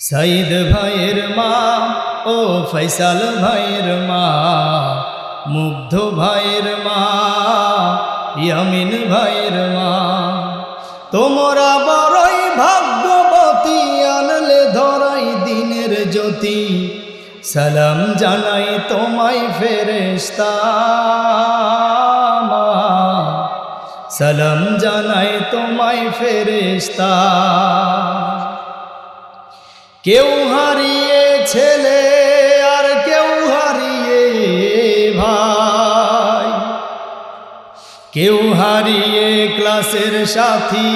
সাইদ ভাইয়ের মা, ও ফৈসাল ভাইয়ের মা, মুগ্ধ ভাইয়ের মা, ইয়ামিন ভাইয়ের মা তোমরা বড়ই ভাগ্যবতী, আনলে ধরাই দিনের জ্যোতি সালাম জানাই তোমায় ফেরেস্তা। সালাম জানাই তোমায় ফেরেস্তা কেউ হারিয়ে ছেলে আর কেউ হারিয়ে ভাই। কেউ হারিয়ে ক্লাসের সাথী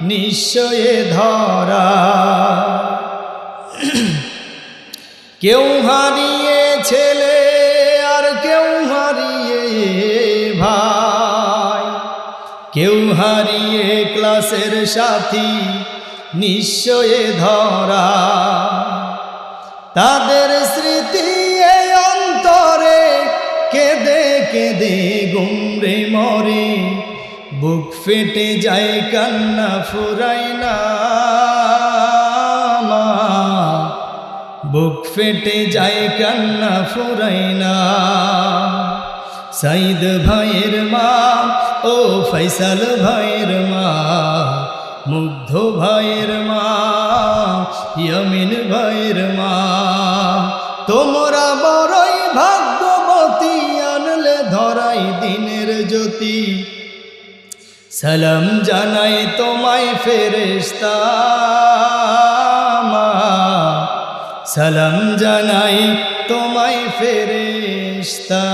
নিশ্চয়ে ধরা। কেউ হারিয়ে ছেলে আর কেউ হারিয়ে ভাই। কেউ হারিয়ে ক্লাসের সাথী নিশ্চয়ে ধরা। তাদের স্মৃতি অন্তরে, কেঁদে কেঁদে গুমরে মরে। বুক ফেটে যায়, কান্না ফুরাই না। বুক ফেটে যায়, কান্না ফুরাই না। সাইদ ভাইয়ের মা, ও ফৈসাল ভাইয়ের মা। মুগ্ধ ভাইয়ের মা, ইয়ামিন ভাইয়ের মা, তোমরা বড়ই ভাগ্যবতী, আনলে ধরাই দিনের জ্যোতি সালাম জানাই তোমায় ফেরেস্তা। সালাম জানাই তোমায় ফেরেস্তা